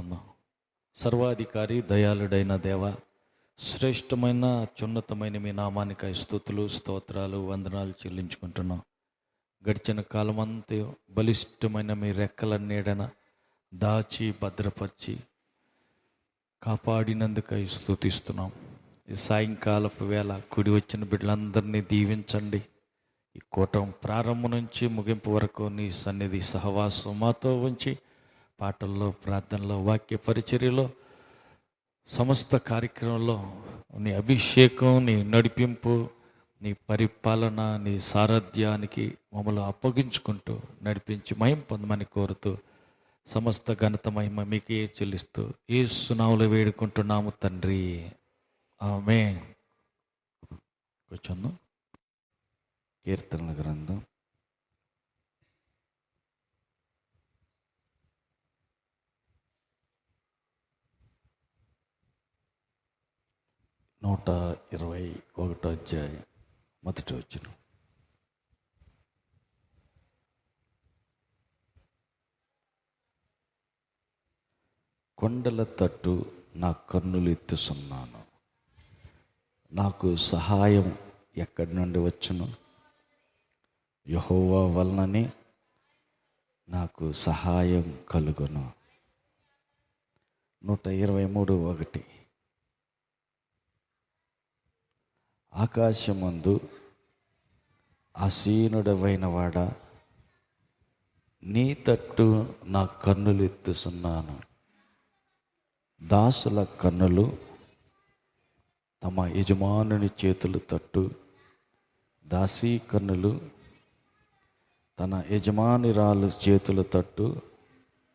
పడుకుందాం సర్వాధికారి దయాళుడైన దేవ శ్రేష్టమైన అత్యున్నతమైన మీ నామానికి స్థుతులు స్తోత్రాలు వందనాలు చెల్లించుకుంటున్నాం. గడిచిన కాలమంతా బలిష్టమైన మీ రెక్కల నీడన దాచి భద్రపరిచి కాపాడినందుకై స్థుతిస్తున్నాం. ఈ సాయంకాలపు వేళ కుడి వచ్చిన బిడ్డలందరినీ దీవించండి. ఈ కూటం ప్రారంభం నుంచి ముగింపు వరకు నీ సన్నిధి సహవాసం మాతో ఉంచి పాటల్లో ప్రార్థనలో వాక్య పరిచర్యలో సమస్త కార్యక్రమంలో నీ అభిషేకం నీ నడిపింపు నీ పరిపాలన నీ సారథ్యానికి మమ్మల్ని అప్పగించుకుంటూ నడిపించి మహిం పొందమని కోరుతూ సమస్త ఘనత మహిమ మీకే చెల్లిస్తూ ఏ సునావులు వేడుకుంటున్నాము తండ్రి. ఆమె కూర్చుందాం కీర్తనల గ్రంథం. నూట ఇరవై ఒకటో అధ్యాయం మొదటి వచ్చిన కొండల తట్టు నా కన్నులు ఎత్తుస్తున్నాను నాకు సహాయం ఎక్కడి నుండి వచ్చును? యహోవా వలననే నాకు సహాయం కలుగును. నూట ఇరవై మూడు ఒకటి. ఆకాశమందు ఆసీనుడవైన వాడ నీ తట్టు నా కన్నులు ఎత్తుతున్నాను దాసుల కన్నులు తమ యజమానుని చేతులు తట్టు దాసీ కన్నులు తన యజమానిరాలు చేతుల తట్టు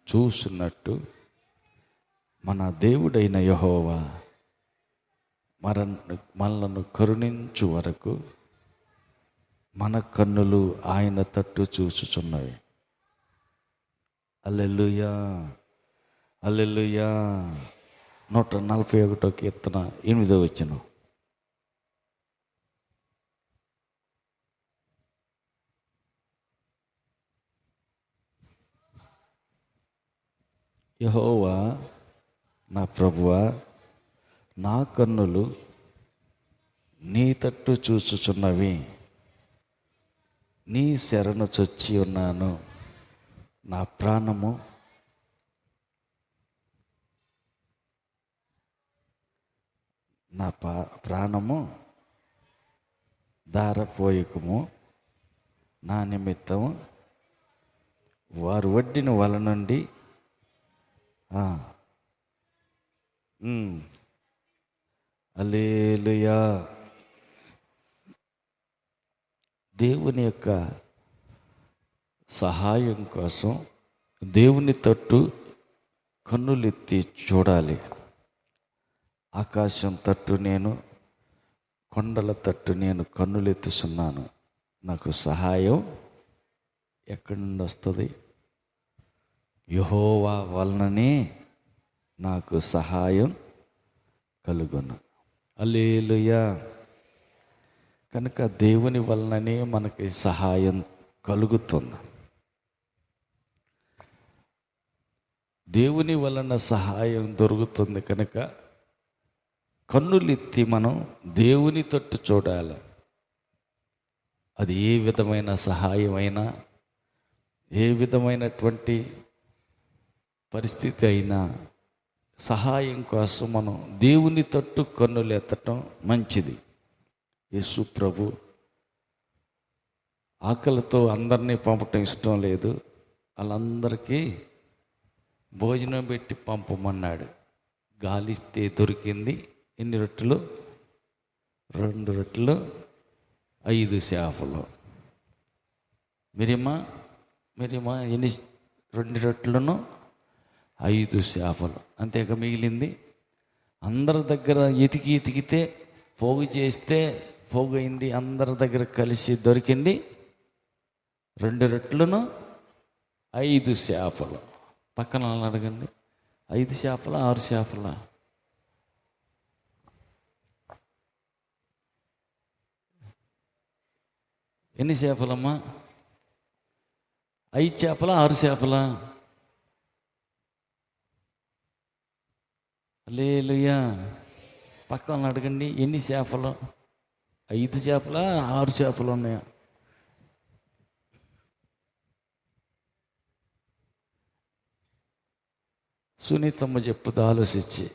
చూసినట్టు మన దేవుడైన యహోవా. మర మనలను కరుణించు వరకు మన కన్నులు ఆయన తట్టు చూచుచున్నవి. అల్లెలుయా అల్లెలుయా నూట నలభై ఒకటో కీర్తన ఎనిమిదో వచ్చిన యహోవా నా ప్రభువా నా కన్నులు నీ తట్టు చూచుచున్నవి. నీ శరణు చొచ్చి ఉన్నాను. నా ప్రాణము నా పా ప్రాణము దారపోయకము నా నిమిత్తము వారు వడ్డిన వల నుండి అలేలుయా దేవుని యొక్క సహాయం కోసం దేవుని తట్టు కన్నులెత్తి చూడాలి. ఆకాశం తట్టు నేను కొండల తట్టు నేను కన్నులెత్తుతున్నాను నాకు సహాయం ఎక్కడి నుండి వస్తుంది? యహోవా వలననే నాకు సహాయం కలుగును. అలేలుయా కనుక దేవుని వలననే మనకి సహాయం కలుగుతుంది. దేవుని వలన సహాయం దొరుకుతుంది కనుక కన్నులెత్తి మనం దేవుని తట్టు చూడాలి. అది ఏ విధమైన సహాయమైనా ఏ విధమైనటువంటి పరిస్థితి అయినా సహాయం కోసం మనం దేవుని తట్టు కన్నులెత్తటం మంచిది. యేసు ప్రభు ఆకలితో అందరినీ పంపటం ఇష్టం లేదు. వాళ్ళందరికీ భోజనం పెట్టి పంపమన్నాడు. గాలిస్తే దొరికింది. ఎన్ని రొట్టెలు? రెండు రొట్టెలు ఐదు చేపలు. మిరిమా మిరిమా ఎన్ని రెండు రొట్టెలను? ఐదు చేపలు. అంతేక మిగిలింది? అందరి దగ్గర ఎతికి ఎతికితే పోగు చేస్తే పోగు అయింది అందరి దగ్గర కలిసి దొరికింది. రెండు రెట్లను ఐదు చేపలు. పక్కన అడగండి. ఐదు చేపల ఆరు చేపల? ఎన్ని చేపలమ్మా? ఐదు చేపల ఆరు చేపలా? లేలుయా పక్కన అడగండి ఎన్ని చేపలు? ఐదు చేపలా? ఆరు చేపలు ఉన్నాయా? సునీతమ్మ చెప్పుది ఆలోచించి.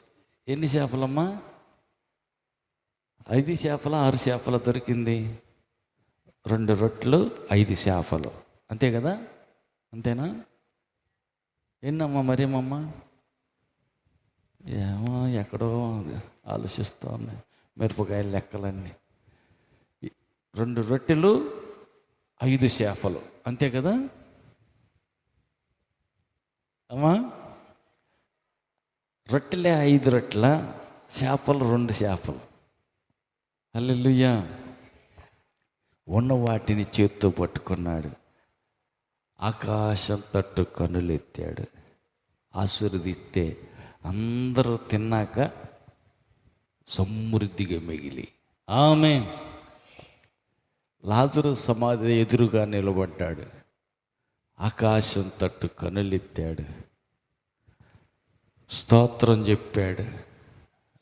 ఎన్ని చేపలమ్మా? ఐదు చేపల ఆరు చేపల దొరికింది. రెండు రొట్టెలు ఐదు చేపలు. అంతే కదా? అంతేనా? ఎన్నమ్మా మరేమమ్మా ఏమో ఎక్కడో ఆలోచిస్తూ ఉన్నాయి మిరపకాయల లెక్కలన్నీ. రెండు రొట్టెలు ఐదు చేపలు. అంతే కదా? అమ్మా రొట్టెలే ఐదు రొట్టెల? చేపలు రెండు చేపలు. అల్లెల్లుయ్యా ఉన్న వాటిని చేత్తో పట్టుకున్నాడు. ఆకాశం తట్టు కనులెత్తాడు. ఆశీర్వదిస్తే అందరూ తిన్నాక సమృద్ధిగా మిగిలి. ఆమె లాజరు సమాధి ఎదురుగా నిలబడ్డాడు. ఆకాశం తట్టు కనులెత్తాడు. స్తోత్రం చెప్పాడు.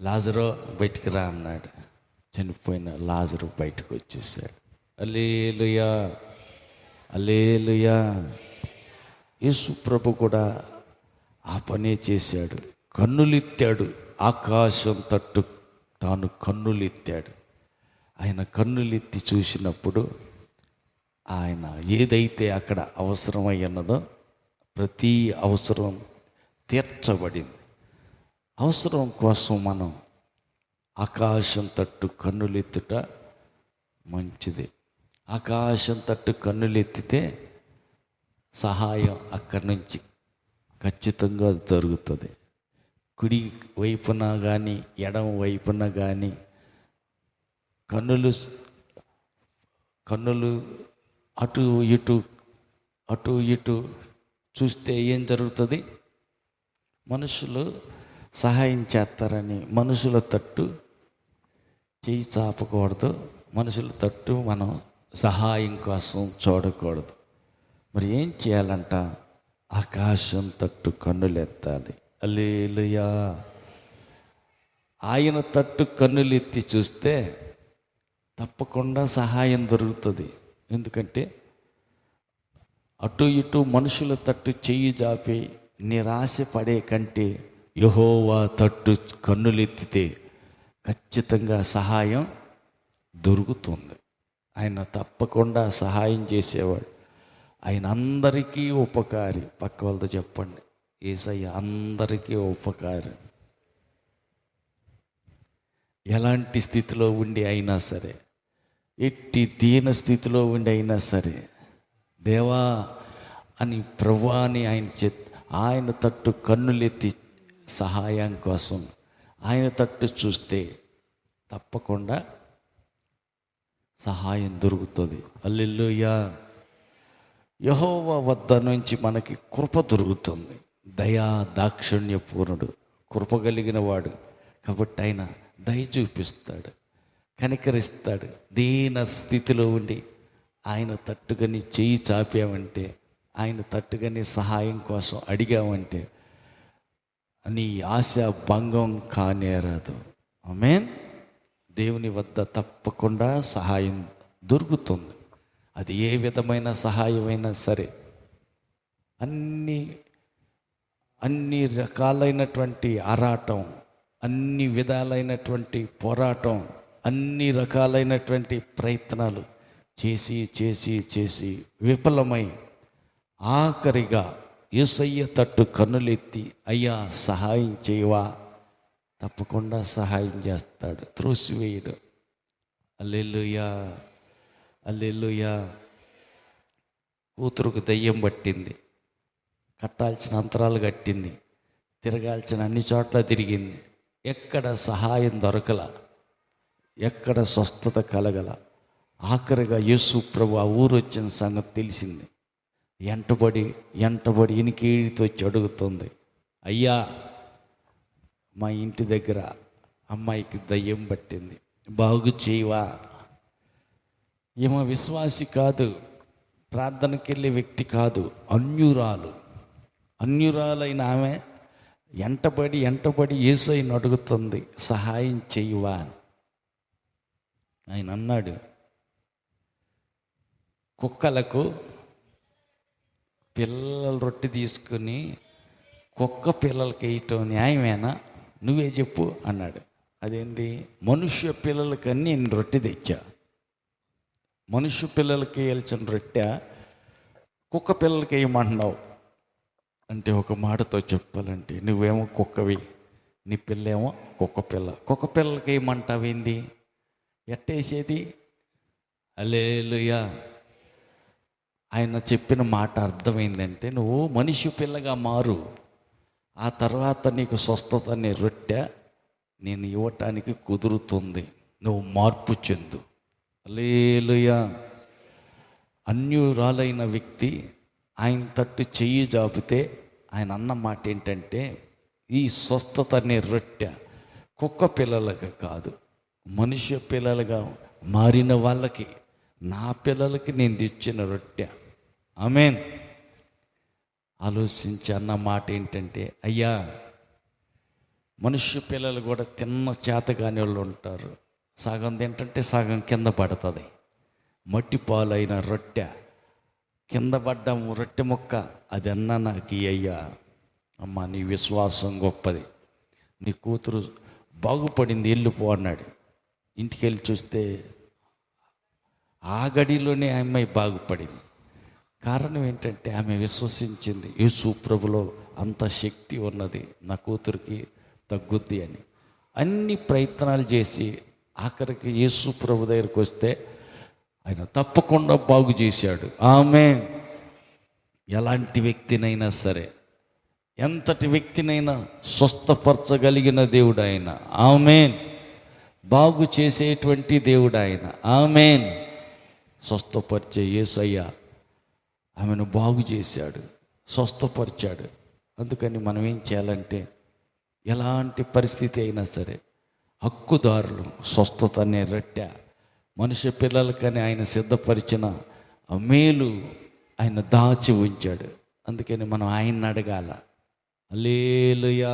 లాజరో బయటికి రా అన్నాడు. చనిపోయిన లాజరు బయటకు వచ్చేసాడు. అలేలుయా అలేలుయా యేసు ప్రభు కూడా ఆ పనే చేశాడు. కన్నులెత్తాడు. ఆకాశం తట్టు తాను కన్నులెత్తాడు. ఆయన కన్నులెత్తి చూసినప్పుడు ఆయన ఏదైతే అక్కడ అవసరమై ఉన్నదో ప్రతి అవసరం తీర్చబడింది. అవసరం కోసం మనం ఆకాశం తట్టు కన్నులెత్తుట మంచిది. ఆకాశం తట్టు కన్నులెత్తితే సహాయం అక్కడి నుంచి ఖచ్చితంగా జరుగుతుంది. కుడి వైపున కానీ ఎడమ వైపున కానీ కన్నులు కన్నులు అటు ఇటు అటు ఇటు చూస్తే ఏం జరుగుతుంది? మనుషులు సహాయం చేస్తారని మనుషుల తట్టు చేయి చాపకూడదు. మనుషుల తట్టు మనం సహాయం కోసం చూడకూడదు. మరి ఏం చేయాలంట? ఆకాశం తట్టు కన్నులెత్తాలి. అల్లేలుయా ఆయన తట్టు కన్నులెత్తి చూస్తే తప్పకుండా సహాయం దొరుకుతుంది. ఎందుకంటే అటు ఇటు మనుషుల తట్టు చెయ్యి జాపి నిరాశ పడే కంటే యహోవా తట్టు కన్నులెత్తితే ఖచ్చితంగా సహాయం దొరుకుతుంది. ఆయన తప్పకుండా సహాయం చేసేవాడు. ఆయన అందరికీ ఉపకారి. పక్క వాళ్ళతో చెప్పండి. ఏసయ్య అందరికీ ఉపకారం. ఎలాంటి స్థితిలో ఉండి అయినా సరే ఎట్టి దీన స్థితిలో ఉండి అయినా సరే దేవా అని ప్రభా అని ఆయన చె ఆయన తట్టు కన్నులెత్తి సహాయం కోసం ఆయన తట్టు చూస్తే తప్పకుండా సహాయం దొరుకుతుంది. అల్లెల్లుయా యహోవ వద్ద నుంచి మనకి కృప దొరుకుతుంది. దయా దాక్షిణ్యపూర్ణుడు కృప కలిగిన వాడు. కాబట్టి ఆయన దయ చూపిస్తాడు కనికరిస్తాడు దీన స్థితిలో ఉండి ఆయన తట్టుకని చెయ్యి చాపామంటే ఆయన తట్టుకని సహాయం కోసం అడిగామంటే నీ ఆశ భంగం కానేరాదు. మేన్ దేవుని వద్ద తప్పకుండా సహాయం దొరుకుతుంది. అది ఏ విధమైన సహాయమైనా సరే అన్నీ అన్ని రకాలైనటువంటి ఆరాటం అన్ని విధాలైనటువంటి పోరాటం అన్ని రకాలైనటువంటి ప్రయత్నాలు చేసి చేసి చేసి విఫలమై ఆఖరిగా ఏసయ్య తట్టు కన్నులెత్తి అయ్యా సహాయం చేయవా? తప్పకుండా సహాయం చేస్తాడు. త్రోసివేయడు. అల్లెల్లుయా అల్లెల్లుయా కూతురుకు దయ్యం పట్టింది. కట్టాల్సిన అంతరాలు కట్టింది. తిరగాల్సిన అన్ని చోట్ల తిరిగింది. ఎక్కడ సహాయం దొరకల ఎక్కడ స్వస్థత కలగల. ఆఖరిగా యేసు ప్రభు ఆ ఊరు వచ్చిన సంగతి తెలిసింది. ఎంటబడి ఎంటబడి ఇనికీడితో చెడుగుతుంది. అడుగుతుంది అయ్యా మా ఇంటి దగ్గర అమ్మాయికి దయ్యం పట్టింది. బాగు చేయవా? ఈమె విశ్వాసి కాదు ప్రార్థనకెళ్ళే వ్యక్తి కాదు అన్యురాలు. అన్యురాలైన ఆమె ఎంటబడి ఎంటబడి ఏసైని అడుగుతుంది సహాయం చేయువా అని. ఆయన అన్నాడు కుక్కలకు పిల్లల రొట్టె తీసుకుని కుక్క పిల్లలకి వేయటం న్యాయమేనా? నువ్వే చెప్పు అన్నాడు. అదేంది? మనుష్య పిల్లలకన్నీ నేను రొట్టె తెచ్చా? మనుష్య పిల్లలకి వేయాల్సిన రొట్టె కుక్క పిల్లలకి వేయమంటున్నావు. అంటే ఒక మాటతో చెప్పాలంటే నువ్వేమో కుక్కవి నీ పిల్లేమో కుక్క పిల్ల. కుక్క పిల్లలకి వేయమంటావేంది ఎట్టేసేది? అలేలుయా ఆయన చెప్పిన మాట అర్థమైందంటే నువ్వు మనిషి పిల్లగా మారు. ఆ తర్వాత నీకు స్వస్థత అనే రొట్టె నేను ఇవ్వటానికి కుదురుతుంది. నువ్వు మార్పు చెందు. అలేలుయా అన్యురాలైన వ్యక్తి ఆయన తట్టు చెయ్యి జాపితే ఆయన అన్న మాట ఏంటంటే ఈ స్వస్థత అనే రొట్టె కుక్క పిల్లలకు కాదు మనుష్య పిల్లలుగా మారిన వాళ్ళకి నా పిల్లలకి నేను తెచ్చిన రొట్టె. ఆమెన్. ఆలోచించి అన్న మాట ఏంటంటే అయ్యా మనుష్య పిల్లలు కూడా తిన్న చేత కాని వాళ్ళు ఉంటారు. సగం తింటుంటే సగం కింద పడుతుంది. మట్టి పాలైన రొట్టె కింద పడ్డం రొట్టె ముక్క అది నాకు అయ్యా. అమ్మ నీ విశ్వాసం గొప్పది. నీ కూతురు బాగుపడింది వెళ్ళిపో అన్నాడు. ఇంటికి వెళ్ళి చూస్తే ఆ గడిలోనే ఆ అమ్మాయి బాగుపడింది. కారణం ఏంటంటే ఆమె విశ్వసించింది. యేసు ప్రభులో అంత శక్తి ఉన్నది. నా కూతురికి తగ్గుద్ది అని. అన్ని ప్రయత్నాలు చేసి ఆఖరికి యేసు ప్రభు దగ్గరికి వస్తే ఆయన తప్పకుండా బాగు చేశాడు. ఆమె ఎలాంటి వ్యక్తినైనా సరే ఎంతటి వ్యక్తినైనా స్వస్థపరచగలిగిన దేవుడు ఆయన ఆమెన్. బాగు చేసేటువంటి దేవుడు ఆయన ఆమెన్. స్వస్థపరిచే యేసయ్య ఆమెను బాగు చేశాడు స్వస్థపరిచాడు. అందుకని మనం ఏం చేయాలంటే ఎలాంటి పరిస్థితి అయినా సరే హక్కుదారులు స్వస్థత అనే రట్టె. మనుష్య పిల్లలకని ఆయన సిద్ధపరిచిన మేలు ఆయన దాచి ఉంచాడు. అందుకని మనం ఆయన్ని అడగాల. అలేలుయా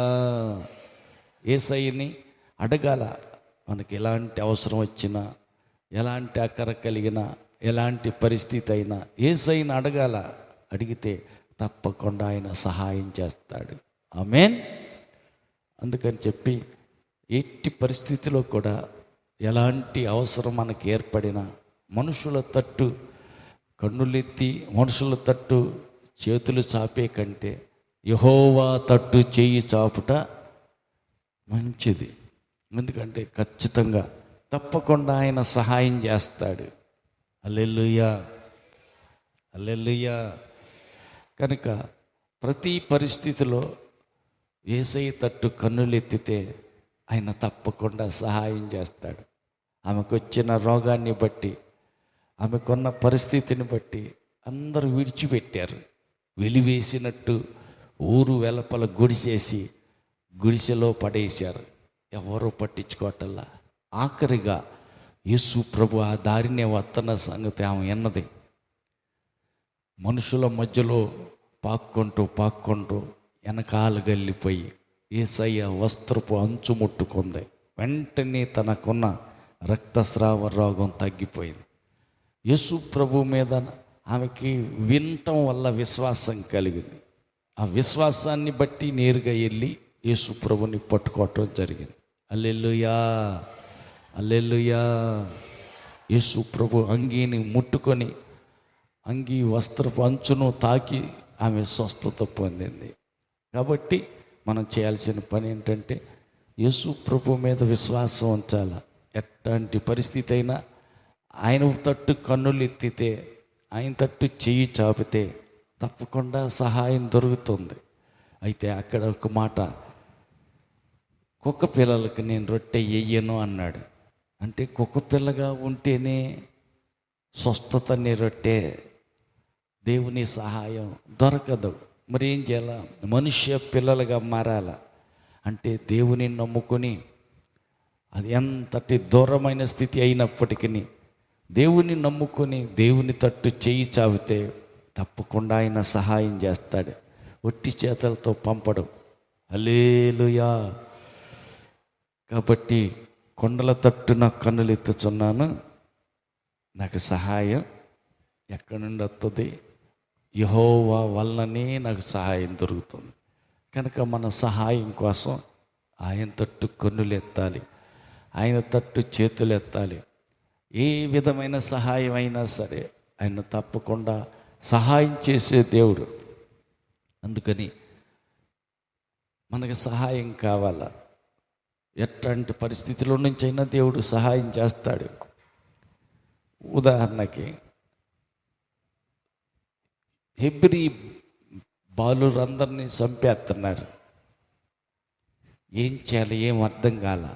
ఏసయ్యని అడగాల. మనకి ఎలాంటి అవసరం వచ్చినా ఎలాంటి అక్కర కలిగినా ఎలాంటి పరిస్థితి అయినా ఏసైని అడగాల. అడిగితే తప్పకుండా ఆయన సహాయం చేస్తాడు. ఆమెన్. అందుకని చెప్పి ఎట్టి పరిస్థితిలో కూడా ఎలాంటి అవసరం మనకి ఏర్పడినా మనుషుల తట్టు కన్నులెత్తి మనుషుల తట్టు చేతులు చాపే కంటే యహోవా తట్టు చేయి చాపుట మంచిది. ఎందుకంటే ఖచ్చితంగా తప్పకుండా ఆయన సహాయం చేస్తాడు. అల్లెలుయ్యా అల్లెలుయ్యా కనుక ప్రతి పరిస్థితిలో ఏసై తట్టు కన్నులెత్తితే ఆయన తప్పకుండా సహాయం చేస్తాడు. ఆమెకు వచ్చిన రోగాన్ని బట్టి ఆమెకున్న పరిస్థితిని బట్టి అందరూ విడిచిపెట్టారు. వెలివేసినట్టు ఊరు వెలపల గుడిసేసి గుడిసెలో పడేశారు. ఎవరూ పట్టించుకోవటల్లా ఆఖరిగా యేసు ప్రభు ఆ దారినే వస్తున్న సంగతి ఆమె ఎన్నది మనుషుల మధ్యలో పాక్కుంటూ పాక్కుంటూ వెనకాల గల్లిపోయి ఏసయ్య వస్త్రపు అంచు ముట్టుకుంది వెంటనే తనకున్న రక్తస్రావ రోగం తగ్గిపోయింది. యేసు ప్రభు మీద ఆమెకి వినటం వల్ల విశ్వాసం కలిగింది. ఆ విశ్వాసాన్ని బట్టి నేరుగా వెళ్ళి యేసు ప్రభుని పట్టుకోవటం జరిగింది. అల్లెల్లుయా అల్లెల్లుయా యేసు ప్రభు అంగీని ముట్టుకొని అంగీ వస్త్రపు అంచును తాకి ఆమె స్వస్థత పొందింది. కాబట్టి మనం చేయాల్సిన పని ఏంటంటే యేసు ప్రభు మీద విశ్వాసం ఉంచాల? ఎట్లాంటి పరిస్థితి అయినా ఆయన తట్టు కన్నులు ఎత్తితే ఆయన తట్టు చెయ్యి చాపితే తప్పకుండా సహాయం దొరుకుతుంది. అయితే అక్కడ ఒక మాట కుక్క పిల్లలకు నేను రొట్టె వెయ్యను అన్నాడు. అంటే కుక్క పిల్లగా ఉంటేనే స్వస్థత రొట్టె దేవుని సహాయం దొరకదు. మరి ఏం చేయాలా? మనుష్య పిల్లలుగా మారాల. అంటే దేవుని నమ్ముకొని అది ఎంతటి దూరమైన స్థితి అయినప్పటికీ దేవుని నమ్ముకొని దేవుని తట్టు చేయి చావితే తప్పకుండా ఆయన సహాయం చేస్తాడు. ఒట్టి చేతలతో పంపడం. అలేలుయా కాబట్టి కొండల తట్టున కన్నులు ఎత్తుచున్నాను నాకు సహాయం ఎక్కడి నుండి వస్తుంది యహోవా వల్లనే నాకు సహాయం దొరుకుతుంది. కనుక మన సహాయం కోసం ఆయన తట్టు కన్నులు ఎత్తాలి. ఆయన తట్టు చేతులు ఎత్తాలి. ఏ విధమైన సహాయం అయినా సరే ఆయన తప్పకుండా సహాయం చేసే దేవుడు. అందుకని మనకు సహాయం కావాలా? ఎట్లాంటి పరిస్థితిలో నుంచి అయినా దేవుడు సహాయం చేస్తాడు. ఉదాహరణకి హెబ్రి బాలురందరినీ చంపేస్తున్నారు. ఏం చేయాలి ఏం అర్థం కాల.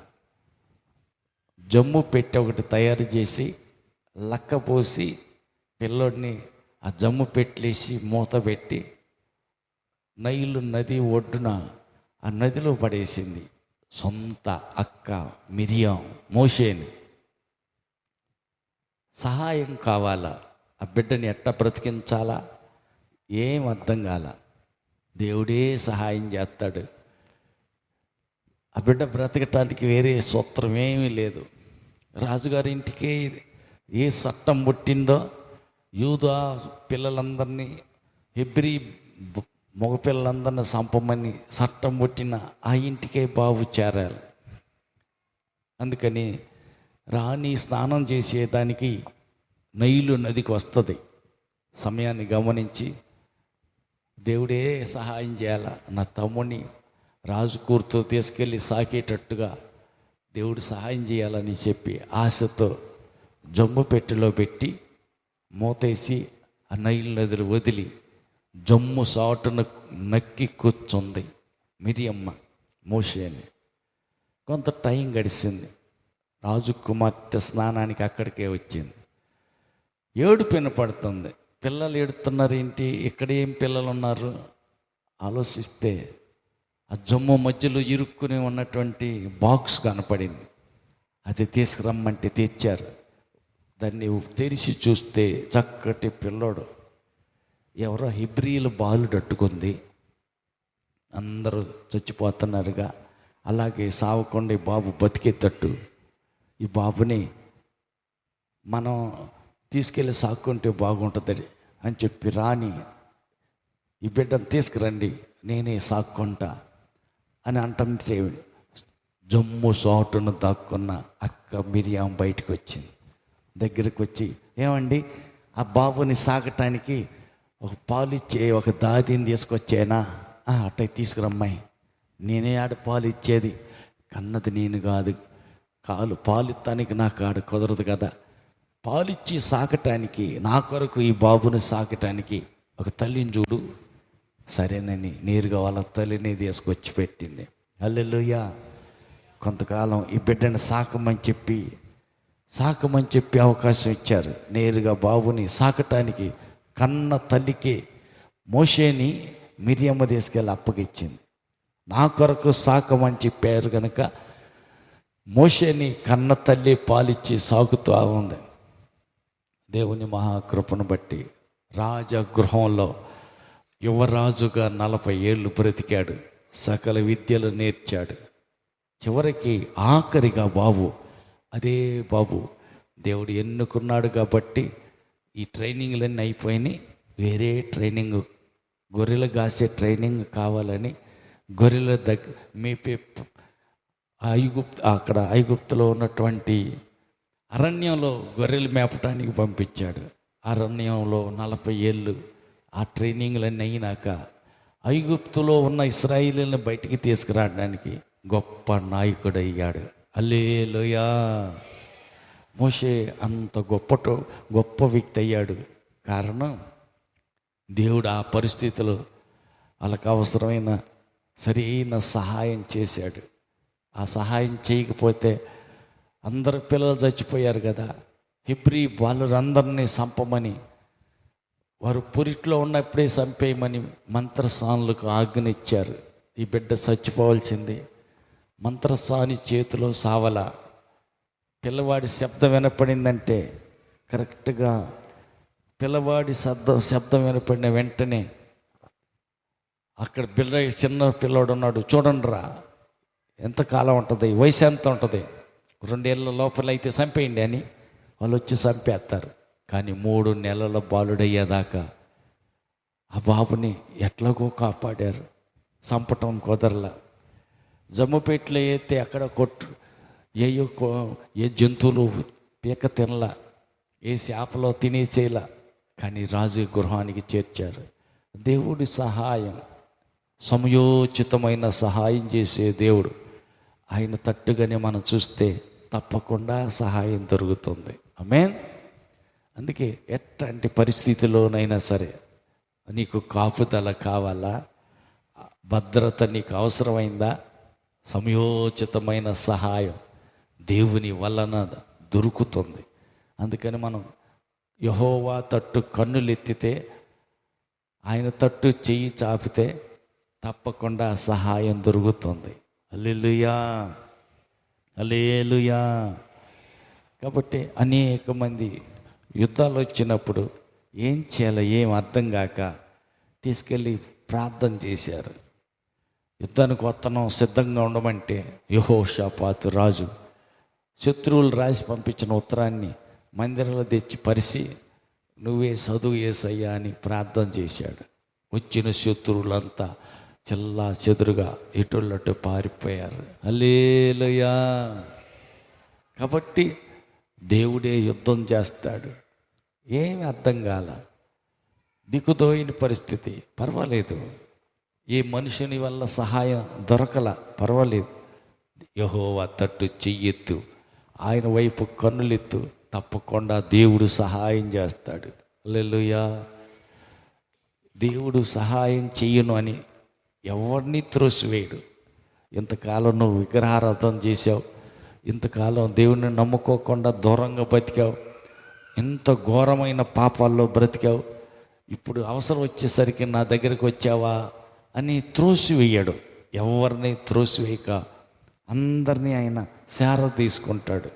జమ్ము పెట్టి ఒకటి తయారు చేసి లక్క పోసి పిల్లోడిని ఆ జమ్ము పెట్టలేసి మూత పెట్టి నైలు నది ఒడ్డున ఆ నదిలో పడేసింది. సొంత అక్క మిరియం మోషేని. సహాయం కావాలా? ఆ బిడ్డని ఎట్ట బ్రతికించాలా? ఏం అర్థం కాల. దేవుడే సహాయం చేస్తాడు. ఆ బిడ్డ బ్రతకటానికి వేరే సూత్రం ఏమీ లేదు. రాజుగారి ఇంటికే ఏ చట్టం పుట్టిందో యూదా పిల్లలందరినీ ఎబ్రి మగపిల్లలందరిని మగపిల్లలందరినీ చంపమని చట్టం పుట్టిన ఆ ఇంటికే బాబు చేరాలి. అందుకని రాణి స్నానం చేసేదానికి నైలు నదికి వస్తుంది. సమయాన్ని గమనించి దేవుడే సహాయం చేయాల. నా తమ్ముని రాజుకూరుతో తీసుకెళ్ళి సాకేటట్టుగా దేవుడు సహాయం చేయాలని చెప్పి ఆశతో జమ్ము పెట్టెలో పెట్టి మూతేసి ఆ నైలు నదులు వదిలి జమ్ము సాటున నక్కి కూర్చుంది మిరియమ్మ మోషే అని. కొంత టైం గడిచింది రాజు కుమార్తె స్నానానికి అక్కడికే వచ్చింది. ఏడు పిన పడుతుంది. పిల్లలు ఏడుతున్నారు ఏంటి? ఇక్కడ ఏం పిల్లలు ఉన్నారు ఆలోచిస్తే ఆ జమ్ము మధ్యలో ఇరుక్కుని ఉన్నటువంటి బాక్స్ కనపడింది. అది తీసుకురమ్మంటే తెచ్చారు. దాన్ని తెరిచి చూస్తే చక్కటి పిల్లోడు ఎవరో హిబ్రియులు బాలు అట్టుకుంది అందరూ చచ్చిపోతున్నారుగా. అలాగే సావకుండా ఈ బాబు బతికేటట్టు. ఈ బాబుని మనం తీసుకెళ్ళి సాక్కుంటే బాగుంటుంది అని చెప్పి రాని ఈ బిడ్డను తీసుకురండి నేనే సాక్కుంటా అని అంటుంటే జమ్ము సోటును దాక్కున్న అక్క మిరియాం బయటకు వచ్చింది దగ్గరకు వచ్చి ఏమండి ఆ బాబుని సాగటానికి ఒక పాలు ఇచ్చే ఒక దాదిని తీసుకొచ్చేనా? అట్టే తీసుకురమ్మాయి. నేనే ఆడ పాలు ఇచ్చేది కన్నది నేను కాదు. కాలు పాలిత్తానికి నాకు ఆడ కుదరదు కదా. పాలిచ్చి సాకటానికి నా కొరకు ఈ బాబుని సాకటానికి ఒక తల్లిని చూడు. సరేనని నేరుగా వాళ్ళ తల్లిని తీసుకొచ్చి పెట్టింది. అల్లెలుయ్యా కొంతకాలం ఈ బిడ్డని సాకమని చెప్పి సాకమని చెప్పి అవకాశం ఇచ్చారు. నేరుగా బాబుని సాకటానికి కన్న తల్లికి మోషేని మిరియమ్మ తీసుకెళ్ళి అప్పగిచ్చింది. నా కొరకు సాకమని చెప్పారు కనుక మోషేని కన్న తల్లి పాలిచ్చి సాగుతూ ఉంది. దేవుని మహాకృపను బట్టి రాజగృహంలో యువరాజుగా నలభై ఏళ్ళు బ్రతికాడు సకల విద్యలు నేర్చాడు. చివరికి ఆఖరిగా బాబు అదే బాబు దేవుడు ఎన్నుకున్నాడు కాబట్టి ఈ ట్రైనింగ్లన్నీ అయిపోయినాయి. వేరే ట్రైనింగ్ గొర్రెలు కాసే ట్రైనింగ్ కావాలని గొర్రెల దగ్గర మేపే ఐగుప్తు అక్కడ ఐగుప్తులో ఉన్నటువంటి అరణ్యంలో గొర్రెలు మేపటానికి పంపించాడు. అరణ్యంలో నలభై ఏళ్ళు ఆ ట్రైనింగ్లన్నీ అయినాక ఐగుప్తులో ఉన్న ఇస్రాయిలీలను బయటికి తీసుకురావడానికి గొప్ప నాయకుడు అయ్యాడు అల్లేలోయా మోషే అంత గొప్ప గొప్ప వ్యక్తి అయ్యాడు. కారణం దేవుడు ఆ పరిస్థితిలో వాళ్ళకు అవసరమైన సరైన సహాయం చేశాడు. ఆ సహాయం చేయకపోతే అందరు పిల్లలు చచ్చిపోయారు కదా. హిబ్రి వాళ్ళందరినీ చంపమని వారు పురిట్లో ఉన్నప్పుడే చంపేయమని మంత్రసానులకు ఆజ్ఞనిచ్చారు. ఈ బిడ్డ చచ్చిపోవాల్సింది. మంత్రసాని చేతిలో సావల. పిల్లవాడి శబ్దం వినపడిందంటే కరెక్ట్గా పిల్లవాడి శబ్దం శబ్దం వినపడిన వెంటనే అక్కడ పిల్ల చిన్న పిల్లోడు ఉన్నాడు చూడండి రా ఎంత కాలం ఉంటుంది? వయసు ఎంత ఉంటుంది? రెండేళ్ళ లోపల అయితే చంపేయండి అని వాళ్ళు వచ్చి చంపేస్తారు. కానీ మూడు నెలల బాలుడయ్యేదాకా ఆ బాబుని ఎట్లాగో కాపాడారు. చంపటం కుదరలా. జమ్ముపేటలో అయితే అక్కడ కొట్టు ఏ ఏ జంతువులు పీక తినలా ఏ చేపలో తినేసేలా కానీ రాజు గృహానికి చేర్చారు. దేవుడి సహాయం సమయోచితమైన సహాయం చేసే దేవుడు. ఆయన తట్టుగానే మనం చూస్తే తప్పకుండా సహాయం దొరుకుతుంది. ఆమేన్ అందుకే ఎట్లాంటి పరిస్థితిలోనైనా సరే నీకు కాపుదల కావాలా? భద్రత నీకు అవసరమైందా? సమయోచితమైన సహాయం దేవుని వలన దొరుకుతుంది. అందుకని మనం యహోవా తట్టు కన్నులెత్తితే ఆయన తట్టు చెయ్యి చాపితే తప్పకుండా సహాయం దొరుకుతుంది. అల్లెలుయా అలేలుయా కాబట్టి అనేక మంది యుద్ధాలు వచ్చినప్పుడు ఏం చేయాలో ఏం అర్థం కాక తీసుకెళ్ళి ప్రార్థన చేశారు. యుద్ధానికి వత్తనం సిద్ధంగా ఉండమంటే యహోషాపాతు రాజు శత్రువులు రాసి పంపించిన ఉత్తరాన్ని మందిరంలో తెచ్చి పరిసి నువ్వే చదువు ఏసయ్యా అని ప్రార్థన చేశాడు. వచ్చిన శత్రువులంతా చెల్లా చెదురుగా ఎటుళ్ళట్టు పారిపోయారు. అలేలుయా కాబట్టి దేవుడే యుద్ధం చేస్తాడు. ఏమి అర్థం కాల. దిక్కుదోయిన పరిస్థితి. పర్వాలేదు. ఈ మనుషుని వల్ల సహాయం దొరకల. పర్వాలేదు. యహోవా తట్టు చెయ్యెత్తు. ఆయన వైపు కన్నులెత్తు. తప్పకుండా దేవుడు సహాయం చేస్తాడు. లెల్లుయా దేవుడు సహాయం చెయ్యను అని ఎవరిని త్రోసివేయడు. ఇంతకాలం నువ్వు విగ్రహారాధన చేసావు ఇంతకాలం దేవుణ్ణి నమ్ముకోకుండా దూరంగా బతికావు. ఇంత ఘోరమైన పాపాల్లో బ్రతికావు. ఇప్పుడు అవసరం వచ్చేసరికి నా దగ్గరికి వచ్చావా అని త్రోసివేయడు. ఎవరిని త్రోసివేయక? అందరినీ ఆయన శార తీసుకుంటాడు.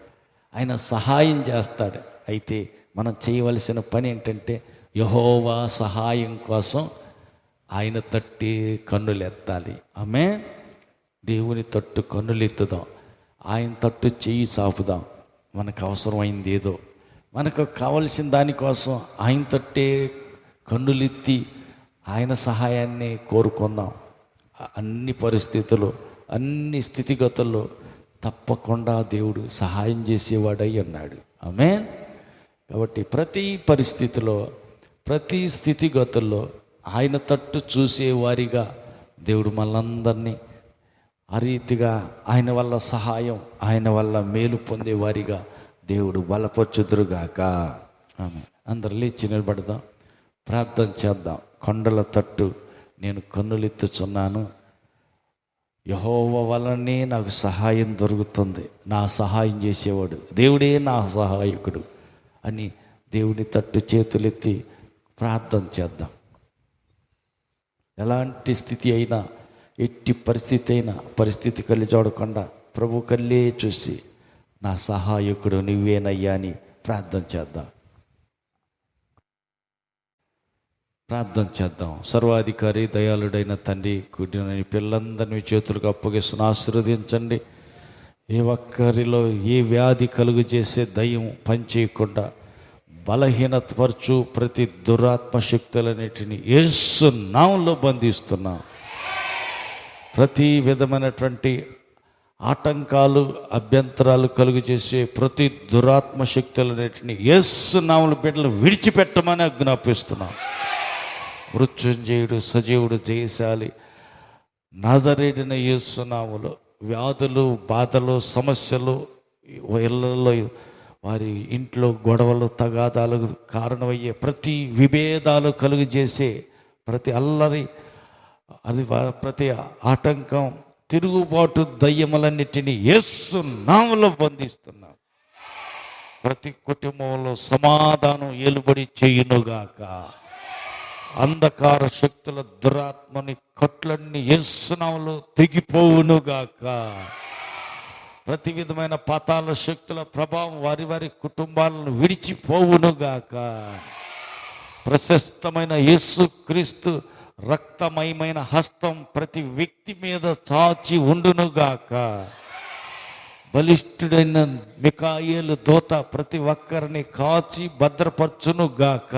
ఆయన సహాయం చేస్తాడు. అయితే మనం చేయవలసిన పని ఏంటంటే యహోవా సహాయం కోసం ఆయన తట్టి కన్నులెత్తాలి. ఆమె దేవుని తట్టు కన్నులెత్తుదాం. ఆయన తట్టు చెయ్యి సాపుదాం మనకు అవసరమైంది ఏదో. మనకు కావలసిన దానికోసం ఆయన తట్టే కన్నులెత్తి ఆయన సహాయాన్ని కోరుకుందాం. అన్ని పరిస్థితులు అన్ని స్థితిగతుల్లో తప్పకుండా దేవుడు సహాయం చేసేవాడై ఉన్నాడు ఆమె కాబట్టి ప్రతి పరిస్థితిలో ప్రతి స్థితిగతుల్లో ఆయన తట్టు చూసేవారిగా దేవుడు మనందరినీ ఆ రీతిగా ఆయన వల్ల సహాయం ఆయన వల్ల మేలు పొందేవారిగా దేవుడు బలపరచుదురుగాక. ఆమె అందరు లేచి నిలబడదాం ప్రార్థన చేద్దాం. కొండల తట్టు నేను కన్నులెత్తుచున్నాను. యహోవ వలనే నాకు సహాయం దొరుకుతుంది. నా సహాయం చేసేవాడు. దేవుడే నా సహాయకుడు అని దేవుని తట్టు చేతులెత్తి ప్రార్థన చేద్దాం. ఎలాంటి స్థితి అయినా ఎట్టి పరిస్థితి అయినా పరిస్థితి కళ్ళు చూడకుండా ప్రభు కళ్ళే చూసి నా సహాయకుడు నువ్వేనయ్యా అని ప్రార్థన చేద్దాం. ప్రార్థన చేద్దాం. సర్వాధికారి దయాళుడైన తండ్రి కుడిన పిల్లలందరినీ చేతులకు అప్పగిస్తున్న ఆశీర్వదించండి. ఏ ఒక్కరిలో ఏ వ్యాధి కలుగు చేసే దయ్యం పనిచేయకుండా బలహీనతపరచు ప్రతి దురాత్మ శక్తులన్నిటిని యేసు నామంలో బంధిస్తున్నాం. ప్రతి విధమైనటువంటి ఆటంకాలు అభ్యంతరాలు కలుగు చేసే ప్రతి దురాత్మ శక్తులన్నిటిని యేసు నామల బిడ్డలు విడిచిపెట్టమని ఆజ్ఞాపిస్తున్నాం. మృత్యుంజయుడు సజీవుడు జయశాలి నాజరేడిన ఏసునాములు వ్యాధులు బాధలు సమస్యలు ఇళ్ళల్లో వారి ఇంట్లో గొడవలు తగాదాలు కారణమయ్యే ప్రతి విభేదాలు కలుగు చేసే ప్రతి అల్లరి అది ప్రతి ఆటంకం తిరుగుబాటు దయ్యములన్నిటినీ యేసు నామలో బంధిస్తున్నాం. ప్రతి కుటుంబంలో సమాధానం ఏలుబడి చేయునుగాక. అంధకార శక్తుల దురాత్మని కట్లన్నీ యేసునామలో తెగిపోవునుగాక. ప్రతి విధమైన పాతాల శక్తుల ప్రభావం వారి వారి కుటుంబాలను విడిచిపోవునుగాక. ప్రశస్తమైన యేసుక్రీస్తు రక్తమయమైన హస్తం ప్రతి వ్యక్తి మీద చాచి ఉండునుగాక. బలిష్ఠుడైన మికాయేలు దోత ప్రతి ఒక్కరిని కాచి భద్రపరచునుగాక.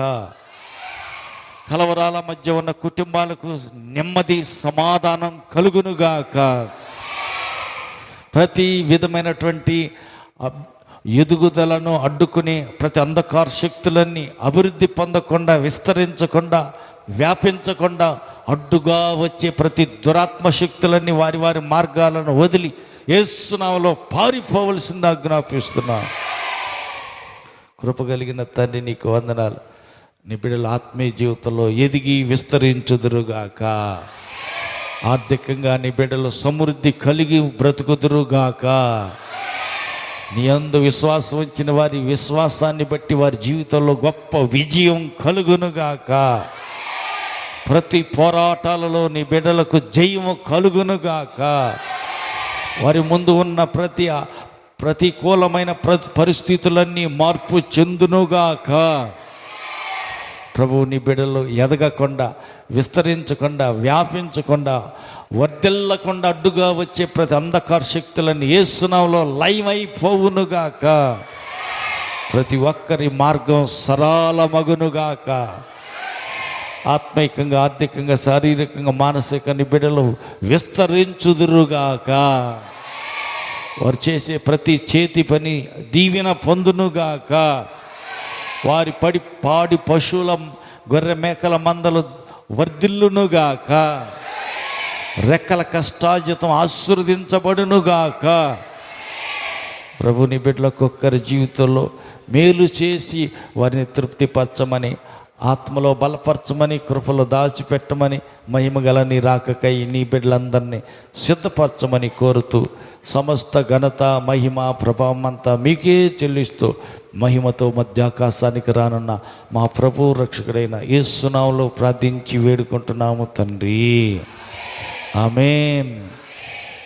కలవరాల మధ్య ఉన్న కుటుంబాలకు నెమ్మది సమాధానం కలుగునుగాక. ప్రతి విధమైనటువంటి ఎదుగుదలను అడ్డుకుని ప్రతి అంధకార శక్తులన్నీ అభివృద్ధి పొందకుండా విస్తరించకుండా వ్యాపించకుండా అడ్డుగా వచ్చే ప్రతి దురాత్మ శక్తులన్నీ వారి వారి మార్గాలను వదిలి ఏసునామలో పారిపోవలసింది ఆజ్ఞాపిస్తున్నా. కృప కలిగిన తండ్రి నీకు వందనాలు. నీ బిడ్డల ఆత్మీయ జీవితంలో ఎదిగి విస్తరించుదురుగాక. ఆర్థికంగా నీ బిడ్డలు సమృద్ధి కలిగి బ్రతుకుదురుగాక. నీ అందు విశ్వాసం వచ్చిన వారి విశ్వాసాన్ని బట్టి వారి జీవితంలో గొప్ప విజయం కలుగునుగాక. ప్రతి పోరాటాలలో నీ బిడ్డలకు జయము కలుగునుగాక. వారి ముందు ఉన్న ప్రతి ప్రతికూలమైన ప్ర పరిస్థితులన్నీ మార్పు చెందునుగాక. ప్రభు నీ బిడ్డలు ఎదగకుండా విస్తరించకుండా వ్యాపించకుండా వర్దిల్లకుండా అడ్డుగా వచ్చే ప్రతి అంధకార శక్తులను ఏసునాంలో లయమైపోవునుగాక ప్రతి ఒక్కరి మార్గం సరళమగునుగాక. ఆత్మికంగా ఆర్థికంగా శారీరకంగా మానసిక నిబిడలు బిడ్డలు విస్తరించుదురుగాక. వారు చేసే ప్రతి చేతి పని దీవెన పొందునుగాక. వారి పడి పాడి పశువుల గొర్రె మేకల మందలు వర్ధిల్లునుగాక. రెక్కల కష్టాజితం ఆశీర్వదించబడునుగాక. ప్రభుని బిడ్డలకొక్కరి జీవితంలో మేలు చేసి వారిని తృప్తిపరచమని ఆత్మలో బలపరచమని కృపలో దాచిపెట్టమని మహిమగల నీ రాకకై నీ బిడ్డలందరినీ సిద్ధపరచమని కోరుతూ సమస్త ఘనత మహిమ ప్రభావం అంతా మీకే చెల్లిస్తూ మహిమతో మధ్యాకాశానికి రానున్న మా ప్రభు రక్షకుడైన యేసునామలో ప్రార్థించి వేడుకుంటున్నాము తండ్రి. ఆమెన్.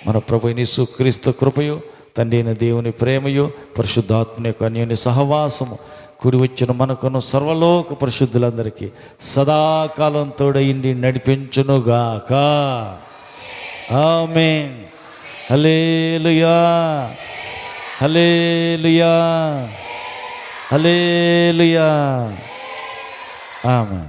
మన ప్రభు క్రీస్తు కృపయు తండ్రి అయిన దేవుని ప్రేమయు పరిశుద్ధాత్మ యొక్క అన్యోని సహవాసము కుడి వచ్చిన మనకును సర్వలోక పరిశుద్ధులందరికీ సదాకాలం తోడయిండి నడిపించునుగాక. ఆమె హలేలుయా హలేలుయా హలేలుయా ఆమె